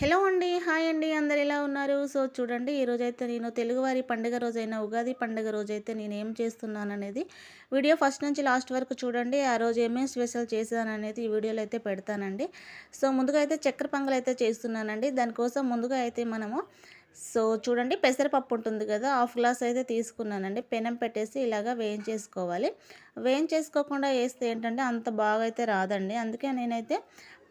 Hello అండి hi అండి అందరు ఎలా ఉన్నారు? సో చూడండి ఈరోజైతే నేను తెలుగువారి పండుగ రోజైన ఉగాది పండుగ రోజైతే నేను ఏం చేస్తున్నాను అనేది వీడియో ఫస్ట్ నుంచి లాస్ట్ వరకు చూడండి ఆ రోజు ఏమేమి స్పెషల్ చేశాను అనేది ఈ వీడియోలో అయితే పెడతానండి. సో ముందుగా అయితే చక్కెర పొంగల్ అయితే చేస్తున్నానండి. దానికోసం ముందుగా అయితే మనము సో చూడండి పెసరపప్పు ఉంటుంది కదా హాఫ్ గ్లాస్ అయితే తీసుకున్నానండి. పెనం పెట్టేసి ఇలాగా వేయించేసుకోవాలి. వేయించేసుకోకుండా వేస్తే ఏంటంటే అంత బాగా అయితే రాదండి. అందుకే నేనైతే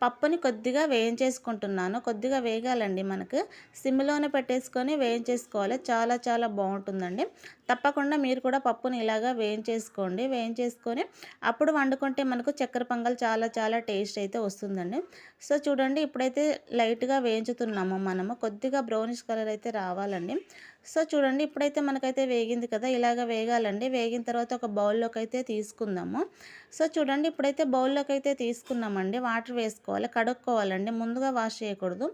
పప్పుని కొద్దిగా వేయించేసుకుంటున్నాను. కొద్దిగా వేగాలండి మనకు. సిమ్లోనే పెట్టేసుకొని వేయించేసుకోవాలి. చాలా చాలా బాగుంటుందండి. తప్పకుండా మీరు కూడా పప్పుని ఇలాగా వేయించేసుకోండి. వేయించేసుకొని అప్పుడు వండుకుంటే మనకు చక్కెర పొంగల్ చాలా చాలా టేస్ట్ అయితే వస్తుందండి. సో చూడండి ఇప్పుడైతే లైట్గా వేయించుతున్నాము మనము. కొద్దిగా బ్రౌనిష్ కలర్ అయితే రావాలండి. సో చూడండి ఇప్పుడైతే మనకైతే వేగింది కదా ఇలాగ వేగాలండి. వేగిన తర్వాత ఒక బౌల్లోకి అయితే తీసుకుందాము. సో చూడండి ఇప్పుడైతే బౌల్లోకి అయితే తీసుకున్నామండి. వాటర్ వేసుకోవాలి కడుక్కోవాలండి. ముందుగా వాష్ చేయకూడదు.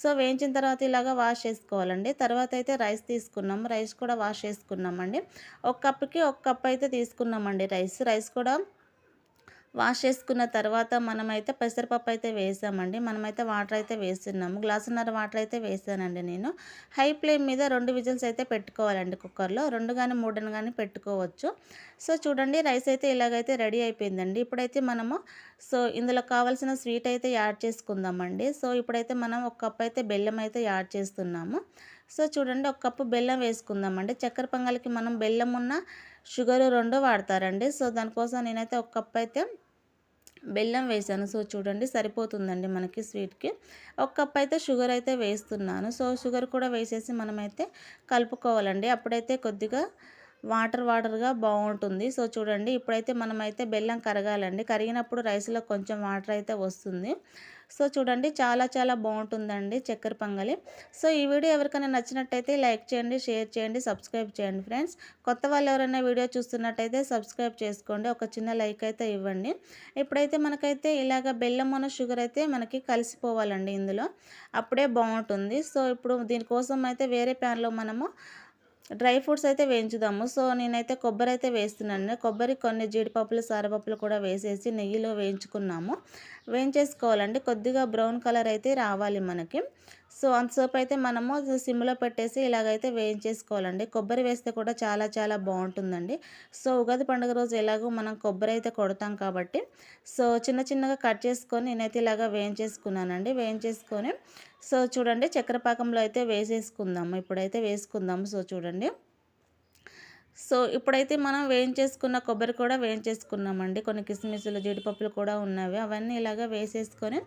సో వేయించిన తర్వాత ఇలాగ వాష్ చేసుకోవాలండి. తర్వాత అయితే రైస్ తీసుకున్నాము. రైస్ కూడా వాష్ చేసుకున్నాము. తీసుకున్నామండి. ఒక కప్కి ఒక కప్ అయితే తీసుకున్నామండి రైస్. రైస్ కూడా వాష్ చేసుకున్న తర్వాత మనమైతే పెసరపప్పు అయితే వేసామండి. మనమైతే వాటర్ అయితే వేస్తున్నాము. గ్లాసున్నర వాటర్ అయితే వేసానండి నేను. హై ఫ్లేమ్ మీద రెండు విజిల్స్ అయితే పెట్టుకోవాలండి కుక్కర్లో. రెండు కానీ మూడుని కానీ పెట్టుకోవచ్చు. సో చూడండి రైస్ అయితే ఇలాగైతే రెడీ అయిపోయిందండి. ఇప్పుడైతే మనము సో ఇందులో కావాల్సిన స్వీట్ అయితే యాడ్ చేసుకుందామండి. సో ఇప్పుడైతే మనం ఒక కప్ అయితే బెల్లం అయితే యాడ్ చేస్తున్నాము. సో చూడండి ఒక కప్పు బెల్లం వేసుకుందామండి. చక్కెర పొంగల్కి మనం బెల్లం ఉన్న షుగర్ రెండు వాడతారండి. సో దానికోసం నేనైతే ఒక కప్ అయితే బెల్లం వేసాను సో చూడండి సరిపోతుందండి మనకి స్వీట్కి. ఒక కప్ అయితే షుగర్ అయితే వేస్తున్నాను. సో షుగర్ కూడా వేసేసి మనమైతే కలుపుకోవాలండి. అప్పుడైతే కొద్దిగా వాటర్ వాటర్గా బాగుంటుంది సో చూడండి ఇప్పుడైతే మనమైతే బెల్లం కరగాలండి. కరిగినప్పుడు రైస్లో కొంచెం వాటర్ అయితే వస్తుంది. సో చూడండి చాలా చాలా బాగుంటుందండి చక్కెర పొంగలి. సో ఈ వీడియో ఎవరికైనా నచ్చినట్టయితే లైక్ చేయండి షేర్ చేయండి సబ్స్క్రైబ్ చేయండి ఫ్రెండ్స్. కొత్త వాళ్ళు ఎవరైనా వీడియో చూస్తున్నట్టయితే సబ్స్క్రైబ్ చేసుకోండి. ఒక చిన్న లైక్ అయితే ఇవ్వండి. ఇప్పుడైతే మనకైతే ఇలాగ బెల్లం ఉన్న షుగర్ అయితే మనకి కలిసిపోవాలండి ఇందులో. అప్పుడే బాగుంటుంది సో ఇప్పుడు దీనికోసం అయితే వేరే ప్యాన్లో మనము డ్రై ఫ్రూట్స్ అయితే వేయించుదాము. సో నేనైతే కొబ్బరి అయితే వేస్తున్నాను. కొబ్బరి కొన్ని జీడిపప్పులు సారపప్పులు కూడా వేసేసి నెయ్యిలో వేయించుకున్నాము. వేయించేసుకోవాలండి. కొద్దిగా బ్రౌన్ కలర్ అయితే రావాలి మనకి. సో అంతసేపు అయితే మనము సిమ్లో పెట్టేసి ఇలాగైతే వేయించేసుకోవాలండి. కొబ్బరి వేస్తే కూడా చాలా చాలా బాగుంటుందండి. సో ఉగాది పండుగ రోజు ఎలాగో మనం కొబ్బరి అయితే కొడతాం కాబట్టి సో చిన్న చిన్నగా కట్ చేసుకొని నేనైతే ఇలాగా వేయించేసుకున్నానండి. వేయించేసుకొని సో చూడండి చక్కెర పాకంలో అయితే వేసేసుకుందాము. ఇప్పుడైతే వేసుకుందాము. సో చూడండి. సో ఇప్పుడైతే మనం వేయించేసుకున్న కొబ్బరి కూడా వేయించేసుకున్నామండి. కొన్ని కిస్మిస్లు జీడిపప్పులు కూడా ఉన్నవి. అవన్నీ ఇలాగ వేసేసుకొని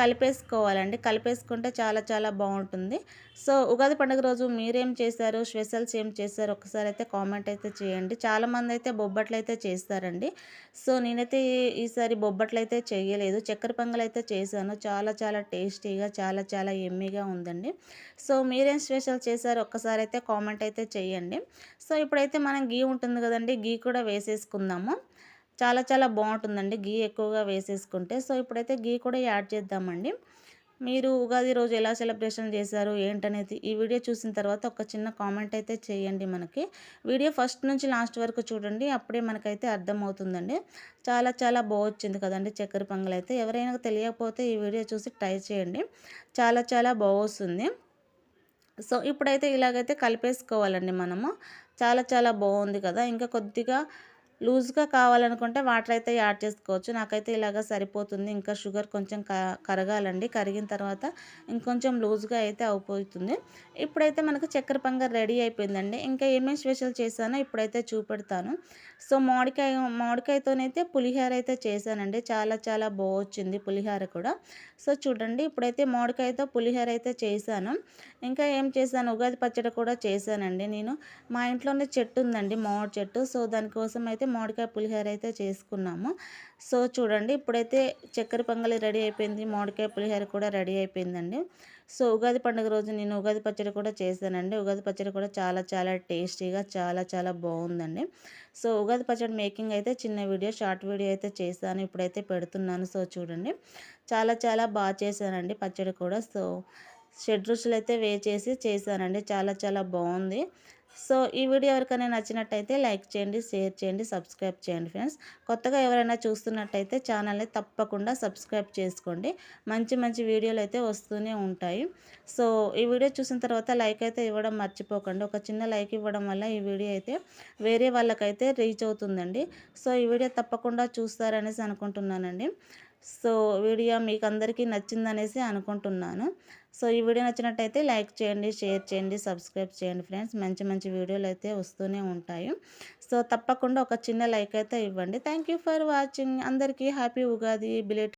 కలిపేసుకోవాలండి. కలిపేసుకుంటే చాలా చాలా బాగుంటుంది. సో ఉగాది పండుగ రోజు మీరేం చేశారు? స్పెషల్స్ ఏం చేశారు? ఒకసారి అయితే కామెంట్ అయితే చేయండి. చాలామంది అయితే బొబ్బట్లు అయితే చేస్తారండి. సో నేనైతే ఈసారి బొబ్బట్లు అయితే చేయలేదు. చక్కెర పొంగల్ అయితే చేశాను. చాలా చాలా టేస్టీగా చాలా చాలా ఎమ్మీగా ఉందండి. సో మీరేం స్పెషల్ చేశారు? ఒక్కసారి అయితే కామెంట్ అయితే చేయండి. సో ఇప్పుడైతే మనం గీ ఉంటుంది కదండి గీ కూడా వేసేసుకుందాము. చాలా చాలా బాగుంటుందండి గీ ఎక్కువగా వేసేసుకుంటే. సో ఇప్పుడైతే గీ కూడా యాడ్ చేద్దామండి. మీరు ఉగాది రోజు ఎలా సెలబ్రేషన్ చేశారు ఏంటనేది ఈ వీడియో చూసిన తర్వాత ఒక చిన్న కామెంట్ అయితే చేయండి మనకి. వీడియో ఫస్ట్ నుంచి లాస్ట్ వరకు చూడండి అప్పుడే మనకైతే అర్థమవుతుందండి. చాలా చాలా బాగొచ్చింది కదండి చక్కెర పొంగల్ అయితే. ఎవరైనా తెలియకపోతే ఈ వీడియో చూసి ట్రై చేయండి. చాలా చాలా బాగొస్తుంది సో ఇప్పుడైతే ఇలాగైతే కలిపేసుకోవాలండి మనము. చాలా చాలా బాగుంది కదా. ఇంకా కొద్దిగా లూజ్గా కావాలనుకుంటే వాటర్ అయితే యాడ్ చేసుకోవచ్చు. నాకైతే ఇలాగ సరిపోతుంది. ఇంకా షుగర్ కొంచెం కరగాలండి. కరిగిన తర్వాత ఇంకొంచెం లూజ్గా అయితే అయిపోతుంది. ఇప్పుడైతే మనకు చక్కెర పొంగల్ రెడీ అయిపోయిందండి. ఇంకా ఏమేమి స్పెషల్ చేశానో ఇప్పుడైతే చూపెడతాను. సో మామిడికాయ మామిడికాయతోనైతే పులిహోర అయితే చేశానండి. చాలా చాలా బాగొచ్చింది పులిహోర కూడా. సో చూడండి ఇప్పుడైతే మామిడికాయతో పులిహోర అయితే చేశాను. ఇంకా ఏం చేశాను? ఉగాది పచ్చడి కూడా చేశానండి నేను. మా ఇంట్లోనే చెట్టు ఉందండి మామిడి చెట్టు. సో దానికోసం అయితే మామిడికాయ పులిహోర అయితే చేసుకున్నాము. సో చూడండి ఇప్పుడైతే చక్కెర పొంగలి రెడీ అయిపోయింది. మామిడికాయ పులిహోర కూడా రెడీ అయిపోయిందండి. సో ఉగాది పండుగ రోజు నేను ఉగాది పచ్చడి కూడా చేశానండి. ఉగాది పచ్చడి కూడా చాలా చాలా టేస్టీగా చాలా చాలా బాగుందండి. సో ఉగాది పచ్చడి మేకింగ్ అయితే చిన్న వీడియో షార్ట్ వీడియో అయితే చేశాను. ఇప్పుడైతే పెడుతున్నాను. సో చూడండి చాలా చాలా బాగా చేశానండి పచ్చడి కూడా. సో షెడ్ రుచులు అయితే వే చేసి చేశానండి. చాలా చాలా బాగుంది. సో ఈ వీడియో ఎవరికైనా నచ్చినట్టయితే లైక్ చేయండి షేర్ చేయండి సబ్స్క్రైబ్ చేయండి ఫ్రెండ్స్. కొత్తగా ఎవరైనా చూస్తున్నట్టయితే ఛానల్ని తప్పకుండా సబ్స్క్రైబ్ చేసుకోండి. మంచి మంచి వీడియోలు అయితే వస్తూనే ఉంటాయి. సో ఈ వీడియో చూసిన తర్వాత లైక్ అయితే ఇవ్వడం మర్చిపోకండి. ఒక చిన్న లైక్ ఇవ్వడం వల్ల ఈ వీడియో అయితే వేరే వాళ్ళకైతే రీచ్ అవుతుందండి. సో ఈ వీడియో తప్పకుండా చూస్తారనేసి అనుకుంటున్నానండి. సో వీడియో మీకు అందరికీ నచ్చిందనేసి అనుకుంటున్నాను. సో ఈ వీడియో నచ్చినట్టయితే లైక్ చేయండి షేర్ చేయండి సబ్స్క్రైబ్ చేయండి ఫ్రెండ్స్. మంచి మంచి వీడియోలు అయితే వస్తూనే ఉంటాయి. సో తప్పకుండా ఒక చిన్న లైక్ అయితే ఇవ్వండి. Thank for watching. అందరికీ హ్యాపీ ఉగాది. బిలేట్